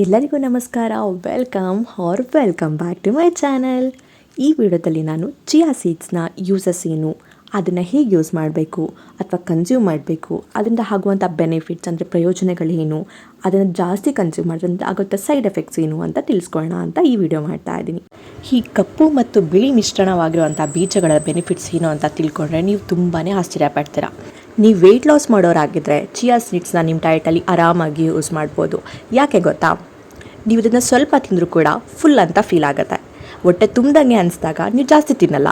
ಎಲ್ಲರಿಗೂ ನಮಸ್ಕಾರ. Welcome are welcome back to my channel ಈ ವಿಡಿಯೋದಲ್ಲಿ ನಾನು ಚಿಯಾ ಸೀಡ್ಸ್ನ ಯೂಸಸ್ ಏನು, ಅದನ್ನು ಹೇಗೆ ಯೂಸ್ ಮಾಡಬೇಕು, ಅಥವಾ ಕನ್ಸ್ಯೂಮ್ ಮಾಡಬೇಕು, ಅದರಿಂದ ಆಗುವಂಥ ಬೆನಿಫಿಟ್ಸ್ ಅಂದರೆ ಪ್ರಯೋಜನಗಳೇನು ಅದನ್ನು ಜಾಸ್ತಿ ಕನ್ಸ್ಯೂಮ್ ಮಾಡೋದ್ರಿಂದ ಆಗುವಂಥ ಸೈಡ್ ಎಫೆಕ್ಟ್ಸ್ ಏನು ಅಂತ ತಿಳಿಸ್ಕೊಳ್ಳೋಣ ಅಂತ ಈ ವಿಡಿಯೋ ಮಾಡ್ತಾ ಇದ್ದೀನಿ. ಈ ಕಪ್ಪು ಮತ್ತು ಬಿಳಿ ಮಿಶ್ರಣವಾಗಿರುವಂಥ ಬೀಜಗಳ ಬೆನಿಫಿಟ್ಸ್ ಏನು ಅಂತ ತಿಳ್ಕೊಂಡ್ರೆ ನೀವು ತುಂಬಾ ಆಶ್ಚರ್ಯ ಪಡ್ತೀರಾ. ನೀವು ವೆಯ್ಟ್ ಲಾಸ್ ಮಾಡೋರಾಗಿದ್ದರೆ ಚಿಯಾ ಸೀಡ್ಸ್ನ ನಿಮ್ಮ ಡಯಟಲ್ಲಿ ಆರಾಮಾಗಿ ಯೂಸ್ ಮಾಡ್ಬೋದು. ಯಾಕೆ ಗೊತ್ತಾ? ನೀವು ಇದನ್ನು ಸ್ವಲ್ಪ ತಿಂದರೂ ಕೂಡ ಫುಲ್ ಅಂತ ಫೀಲ್ ಆಗುತ್ತೆ. ಹೊಟ್ಟೆ ತುಂಬ್ದಂಗೆ ಅನಿಸಿದಾಗ ನೀವು ಜಾಸ್ತಿ ತಿನ್ನಲ್ಲ.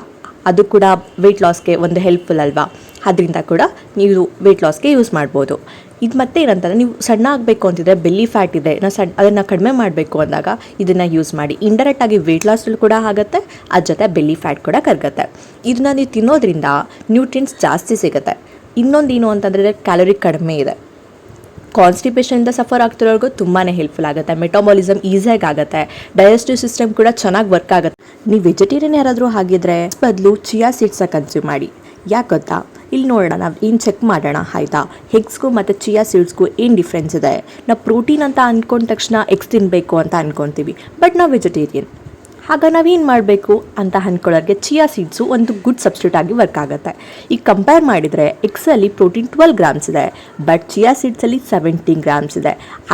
ಅದು ಕೂಡ ವೆಯ್ಟ್ ಲಾಸ್ಗೆ ಒಂದು ಹೆಲ್ಪ್ಫುಲ್ ಅಲ್ವಾ? ಅದರಿಂದ ಕೂಡ ನೀವು ವೆಯ್ಟ್ ಲಾಸ್ಗೆ ಯೂಸ್ ಮಾಡ್ಬೋದು. ಇದು ಮತ್ತೆ ಏನಂತಂದರೆ ನೀವು ಸಣ್ಣ ಆಗಬೇಕು ಅಂತಿದ್ರೆ ಬೆಲ್ಲಿ ಫ್ಯಾಟ್ ಇದೆ, ನಾ ಸಣ್ಣ ಅದನ್ನು ಕಡಿಮೆ ಮಾಡಬೇಕು ಅಂದಾಗ ಇದನ್ನು ಯೂಸ್ ಮಾಡಿ. ಇಂಡೈರೆಕ್ಟಾಗಿ ವೆಯ್ಟ್ ಲಾಸಲ್ಲೂ ಕೂಡ ಆಗುತ್ತೆ ಅದ್ರ ಜೊತೆ ಬೆಲ್ಲಿ ಫ್ಯಾಟ್ ಕೂಡ ಕರಗುತ್ತೆ. ಇದನ್ನ ನೀವು ತಿನ್ನೋದ್ರಿಂದ ನ್ಯೂಟ್ರಿಯೆಂಟ್ಸ್ ಜಾಸ್ತಿ ಸಿಗುತ್ತೆ. ಇನ್ನೊಂದು ಏನು ಅಂತಂದರೆ ಕ್ಯಾಲೋರಿ ಕಡಿಮೆ ಇದೆ. ಕಾನ್ಸ್ಟಿಪೇಷನಿಂದ ಸಫರ್ ಆಗ್ತಿರೋರ್ಗು ತುಂಬಾ ಹೆಲ್ಪ್ಫುಲ್ ಆಗುತ್ತೆ. ಮೆಟಾಬಾಲಿಸಮ್ ಈಸಿಯಾಗಿ ಆಗುತ್ತೆ. ಡೈಜೆಸ್ಟಿವ್ ಸಿಸ್ಟಮ್ ಕೂಡ ಚೆನ್ನಾಗಿ ವರ್ಕ್ ಆಗುತ್ತೆ. ನೀವು ವೆಜಿಟೇರಿಯನ್ ಯಾರಾದರೂ ಆಗಿದ್ರೆ ಬದಲು ಚಿಯಾ ಸೀಡ್ಸ ಕನ್ಸ್ಯೂಮ್ ಮಾಡಿ. ಯಾಕೆ ಗೊತ್ತಾ? ಇಲ್ಲಿ ನೋಡೋಣ, ನಾವು ಏನು ಚೆಕ್ ಮಾಡೋಣ, ಆಯಿತಾ? ಹೆಗ್ಸ್ಗೂ ಮತ್ತು ಚಿಯಾ ಸೀಡ್ಸ್ಗೂ ಏನು ಡಿಫ್ರೆನ್ಸ್ ಇದೆ? ನಾವು ಪ್ರೋಟೀನ್ ಅಂತ ಅಂದ್ಕೊಂಡ ತಕ್ಷಣ ಎಗ್ಸ್ ತಿನ್ನಬೇಕು ಅಂತ ಅಂದ್ಕೊತೀವಿ ಬಟ್ ನಾವು ವೆಜಿಟೇರಿಯನ್ ಆಗ ನಾವೇನು ಮಾಡಬೇಕು ಅಂತ ಅಂದ್ಕೊಳ್ಳೋರಿಗೆ ಚಿಯಾ ಸೀಡ್ಸು ಒಂದು ಗುಡ್ ಸಬ್ಸ್ಟ್ಯೂಟ್ ಆಗಿ ವರ್ಕ್ ಆಗುತ್ತೆ. ಈಗ ಕಂಪೇರ್ ಮಾಡಿದರೆ ಎಕ್ಸಲ್ಲಿ ಪ್ರೋಟೀನ್ ಟ್ವೆಲ್ ಗ್ರಾಮ್ಸ್ ಇದೆ ಬಟ್ ಚಿಯಾ ಸೀಡ್ಸಲ್ಲಿ ಸೆವೆಂಟೀನ್ ಗ್ರಾಮ್ಸ್ ಇದೆ.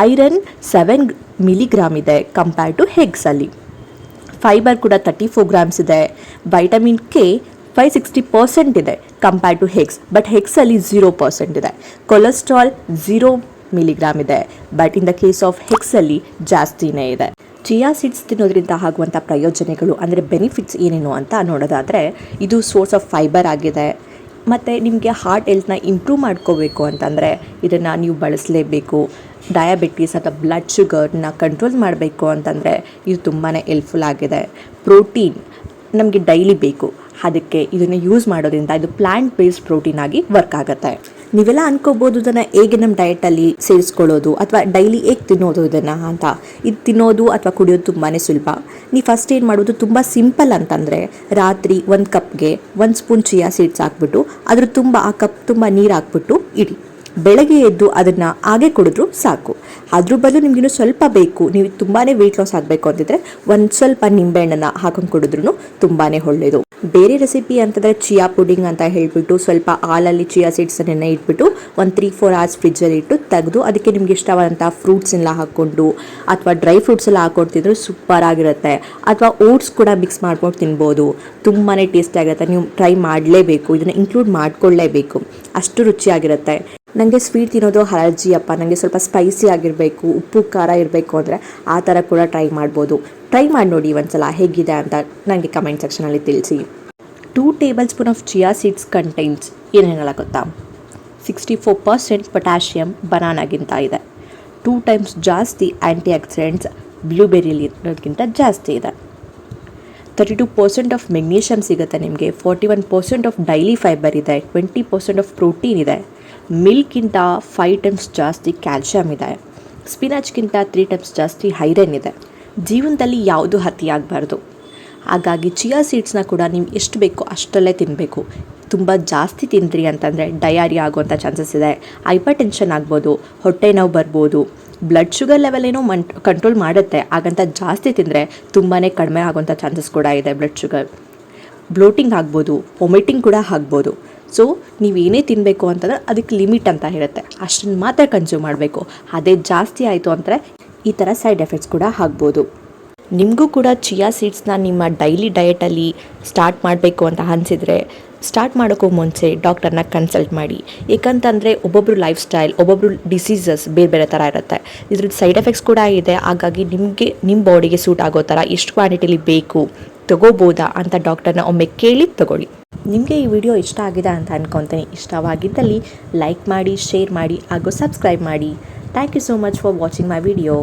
ಐರನ್ ಸೆವೆನ್ ಮಿಲಿಗ್ರಾಮ್ ಇದೆ ಕಂಪೇರ್ ಟು ಹೆಗ್ಸಲ್ಲಿ ಫೈಬರ್ ಕೂಡ ತರ್ಟಿ ಫೋರ್ ಗ್ರಾಮ್ಸ್ ಇದೆ. Vitamin K five sixty percent ಇದೆ ಕಂಪೇರ್ ಟು ಹೆಗ್ಸ್ ಬಟ್ ಹೆಗ್ಸಲ್ಲಿ ಝೀರೋ ಪರ್ಸೆಂಟ್ ಇದೆ. ಕೊಲೆಸ್ಟ್ರಾಲ್ ಝೀರೋ ಮಿಲಿಗ್ರಾಮ್ ಇದೆ but in the case of ಹೆಗ್ಸಲ್ಲಿ ಜಾಸ್ತಿನೇ ಇದೆ. ಚಿಯಾ ಸೀಡ್ಸ್ ತಿನ್ನೋದ್ರಿಂದ ಆಗುವಂಥ ಪ್ರಯೋಜನಗಳು, ಅಂದರೆ ಬೆನಿಫಿಟ್ಸ್ ಏನೇನು ಅಂತ ನೋಡೋದಾದರೆ, ಇದು ಸೋರ್ಸ್ ಆಫ್ ಫೈಬರ್ ಆಗಿದೆ. ಮತ್ತು ನಿಮಗೆ ಹಾರ್ಟ್ ಹೆಲ್ತ್ನ ಇಂಪ್ರೂವ್ ಮಾಡ್ಕೋಬೇಕು ಅಂತಂದರೆ, ಇದನ್ನು ನೀವು ಬಳಸಲೇಬೇಕು. ಡಯಾಬಿಟೀಸ್ ಅಥವಾ ಬ್ಲಡ್ ಶುಗರ್ನ ಕಂಟ್ರೋಲ್ ಮಾಡಬೇಕು ಅಂತಂದರೆ, ಇದು ತುಂಬಾ ಹೆಲ್ಪ್ಫುಲ್ ಆಗಿದೆ. ಪ್ರೋಟೀನ್ ನಮಗೆ ಡೈಲಿ ಬೇಕು. ಅದಕ್ಕೆ ಇದನ್ನು ಯೂಸ್ ಮಾಡೋದ್ರಿಂದ ಇದು ಪ್ಲ್ಯಾಂಟ್ ಬೇಸ್ಡ್ ಪ್ರೋಟೀನ್ ಆಗಿ ವರ್ಕ್ ಆಗುತ್ತೆ. ನೀವೆಲ್ಲ ಅನ್ಕೋಬಹುದು ಇದನ್ನ ಹೇಗೆ ನಮ್ಮ ಅಲ್ಲಿ ಸೇರಿಸ್ಕೊಳ್ಳೋದು ಅಥವಾ ಡೈಲಿ ಹೇಗೆ ತಿನ್ನೋದು ಇದನ್ನ ಅಂತ. ಇದು ತಿನ್ನೋದು ಅಥವಾ ಕುಡಿಯೋದು ತುಂಬಾನೇ ಸುಲಭ. ನೀವು ಫಸ್ಟ್ ಏನು ಮಾಡೋದು ತುಂಬ ಸಿಂಪಲ್ ಅಂತಂದರೆ ರಾತ್ರಿ ಒಂದು ಕಪ್ಗೆ ಒಂದು ಸ್ಪೂನ್ ಚಿಯಾ ಸೀಡ್ಸ್ ಹಾಕ್ಬಿಟ್ಟು ಅದ್ರ ತುಂಬ ಆ ಕಪ್ ತುಂಬ ನೀರು ಹಾಕ್ಬಿಟ್ಟು ಇಡಿ. ಬೆಳಗ್ಗೆ ಎದ್ದು ಅದನ್ನು ಹಾಗೆ ಕುಡಿದ್ರು ಸಾಕು. ಅದ್ರ ಬದಲು ನಿಮಗಿನ್ನೂ ಸ್ವಲ್ಪ ಬೇಕು, ನೀವು ತುಂಬಾ ವೆಯ್ಟ್ ಲಾಸ್ ಆಗಬೇಕು ಅಂತಿದ್ರೆ ಒಂದು ಸ್ವಲ್ಪ ನಿಂಬೆಹಣ್ಣನ್ನು ಹಾಕೊಂಡು ಕುಡಿದ್ರೂ ತುಂಬಾ ಒಳ್ಳೆಯದು ಬೇರೆ ರೆಸಿಪಿ ಅಂತಂದರೆ ಚಿಯಾ ಪುಡಿಂಗ್ ಅಂತ ಹೇಳಿಬಿಟ್ಟು ಸ್ವಲ್ಪ ಹಾಲಲ್ಲಿ ಚಿಯಾ ಸೀಡ್ಸನ್ನೆಲ್ಲ ಇಟ್ಬಿಟ್ಟು ಒಂದು ತ್ರೀ ಫೋರ್ ಅವರ್ಸ್ ಫ್ರಿಜ್ಜಲ್ಲಿ ಇಟ್ಟು ತೆಗೆದು ಅದಕ್ಕೆ ನಿಮ್ಗೆ ಇಷ್ಟವಾದಂಥ ಫ್ರೂಟ್ಸ್ ಎಲ್ಲ ಹಾಕ್ಕೊಂಡು ಅಥವಾ ಡ್ರೈ ಫ್ರೂಟ್ಸ್ ಎಲ್ಲ ಹಾಕ್ಕೊಂಡು ತಿಂದರೆ ಸೂಪರ್ ಆಗಿರುತ್ತೆ. ಅಥವಾ ಓಟ್ಸ್ ಕೂಡ ಮಿಕ್ಸ್ ಮಾಡ್ಕೊಂಡು ತಿನ್ಬೋದು. ತುಂಬಾ ಟೇಸ್ಟಿ ಆಗಿರುತ್ತೆ. ನೀವು ಟ್ರೈ ಮಾಡಲೇಬೇಕು. ಇದನ್ನು ಇನ್ಕ್ಲೂಡ್ ಮಾಡ್ಕೊಳ್ಳೇಬೇಕು. ಅಷ್ಟು ರುಚಿಯಾಗಿರುತ್ತೆ. ನನಗೆ ಸ್ವೀಟ್ ತಿನ್ನೋದು ಅಲರ್ಜಿ ಅಪ್ಪ. ನನಗೆ ಸ್ವಲ್ಪ ಸ್ಪೈಸಿ ಆಗಿರಬೇಕು, ಉಪ್ಪು, ಖಾರ ಇರಬೇಕು ಅಂದರೆ ಆ ಥರ ಕೂಡ ಟ್ರೈ ಮಾಡ್ಬೋದು. ಟ್ರೈ ಮಾಡಿ ನೋಡಿ ಒಂದ್ಸಲ ಹೇಗಿದೆ ಅಂತ ನನಗೆ ಕಮೆಂಟ್ ಸೆಕ್ಷನಲ್ಲಿ ತಿಳಿಸಿ. Two table spoon of chia seeds contains ಏನೇನಲ್ಲ ಗೊತ್ತಾ? ಸಿಕ್ಸ್ಟಿ ಫೋರ್ ಪರ್ಸೆಂಟ್ ಪೊಟ್ಯಾಷಿಯಮ್ ಬನಾನಾಗಿಂತ ಇದೆ. ಟೂ ಟೈಮ್ಸ್ ಜಾಸ್ತಿ ಆ್ಯಂಟಿ ಆಕ್ಸಿಡೆಂಟ್ಸ್ ಬ್ಲೂಬೆರಿಲಿ ಇರೋದಕ್ಕಿಂತ ಜಾಸ್ತಿ ಇದೆ. Thirty two percent of magnesium ಸಿಗುತ್ತೆ ನಿಮಗೆ. Forty one percent of daily fibre ಇದೆ. ಟ್ವೆಂಟಿ ಪರ್ಸೆಂಟ್ ಆಫ್ ಪ್ರೋಟೀನ್ ಇದೆ. ಮಿಲ್ಕ್ಗಿಂತ ಫೈವ್ ಟೈಮ್ಸ್ ಜಾಸ್ತಿ ಕ್ಯಾಲ್ಶಿಯಮ್ ಇದೆ. ಸ್ಪಿನಾಚ್ಗಿಂತ ತ್ರೀ ಟೈಮ್ಸ್ ಜಾಸ್ತಿ ಐರನ್ ಇದೆ. ಜೀವನದಲ್ಲಿ ಯಾವುದು ಹತಿಯಾಗಬಾರ್ದು ಹಾಗಾಗಿ ಚಿಯಾ ಸೀಡ್ಸ್ನ ಕೂಡ ನೀವು ಎಷ್ಟು ಬೇಕೋ ಅಷ್ಟಲ್ಲೇ ತಿನ್ನಬೇಕು ತುಂಬ ಜಾಸ್ತಿ ತಿಂದ್ರಿ ಅಂತಂದರೆ ಡಯಾರಿ ಆಗುವಂಥ ಚಾನ್ಸಸ್ ಇದೆ. ಹೈಪರ್ ಟೆನ್ಷನ್ ಆಗ್ಬೋದು, ಹೊಟ್ಟೆ ನೋವು ಬರ್ಬೋದು, ಬ್ಲಡ್ ಶುಗರ್ ಲೆವೆಲ್ ಏನೋ ಮನ್, ಕಂಟ್ರೋಲ್ ಮಾಡುತ್ತೆ. ಹಾಗಂತ ಜಾಸ್ತಿ ತಿಂದರೆ ತುಂಬಾ ಕಡಿಮೆ ಆಗುವಂಥ ಚಾನ್ಸಸ್ ಕೂಡ ಇದೆ ಬ್ಲಡ್ ಶುಗರ್. ಬ್ಲೋಟಿಂಗ್ ಆಗ್ಬೋದು, ವಾಮಿಟಿಂಗ್ ಕೂಡ ಆಗ್ಬೋದು. ಸೊ ನೀವೇನೇ ತಿನ್ನಬೇಕು ಅಂತಂದರೆ ಅದಕ್ಕೆ ಲಿಮಿಟ್ ಅಂತ ಹೇಳುತ್ತೆ. ಅಷ್ಟನ್ನು ಮಾತ್ರ ಕನ್ಸ್ಯೂಮ್ ಮಾಡಬೇಕು. ಅದೇ ಜಾಸ್ತಿ ಆಯಿತು ಅಂದರೆ ಈ ಥರ ಸೈಡ್ ಎಫೆಕ್ಟ್ಸ್ ಕೂಡ ಆಗ್ಬೋದು. ನಿಮಗೂ ಕೂಡ ಚಿಯಾ ಸೀಡ್ಸ್ನ ನಿಮ್ಮ ಡೈಲಿ ಡಯೆಟಲ್ಲಿ ಸ್ಟಾರ್ಟ್ ಮಾಡಬೇಕು ಅಂತ ಅನಿಸಿದರೆ ಸ್ಟಾರ್ಟ್ ಮಾಡೋಕ್ಕೂ ಮುಂಚೆ ಡಾಕ್ಟರ್ನ ಕನ್ಸಲ್ಟ್ ಮಾಡಿ. ಏಕಂತಂದರೆ ಒಬ್ಬೊಬ್ಬರು ಲೈಫ್ ಸ್ಟೈಲ್ ಒಬ್ಬೊಬ್ಬರು ಡಿಸೀಸಸ್ ಬೇರೆ ಬೇರೆ ಥರ ಇರುತ್ತೆ. ಇದ್ರದ್ದು ಸೈಡ್ ಎಫೆಕ್ಟ್ಸ್ ಕೂಡ ಇದೆ. ಹಾಗಾಗಿ ನಿಮಗೆ ನಿಮ್ಮ ಬಾಡಿಗೆ ಸೂಟ್ ಆಗೋ ಥರ ಎಷ್ಟು ಕ್ವಾಂಟಿಟಿಲಿ ಬೇಕು, ತಗೋಬೋದಾ ಅಂತ ಡಾಕ್ಟರ್ನ ಒಮ್ಮೆ ಕೇಳಿ ತಗೊಳ್ಳಿ. ನಿಮಗೆ ಈ ವಿಡಿಯೋ ಇಷ್ಟ ಆಗಿದೆ ಅಂತ ಅನ್ಕೊತೀನಿ, ಇಷ್ಟವಾಗಿದ್ದಲ್ಲಿ ಲೈಕ್ ಮಾಡಿ ಶೇರ್ ಮಾಡಿ ಹಾಗೂ ಸಬ್ಸ್ಕ್ರೈಬ್ ಮಾಡಿ. Thank you so much for watching my video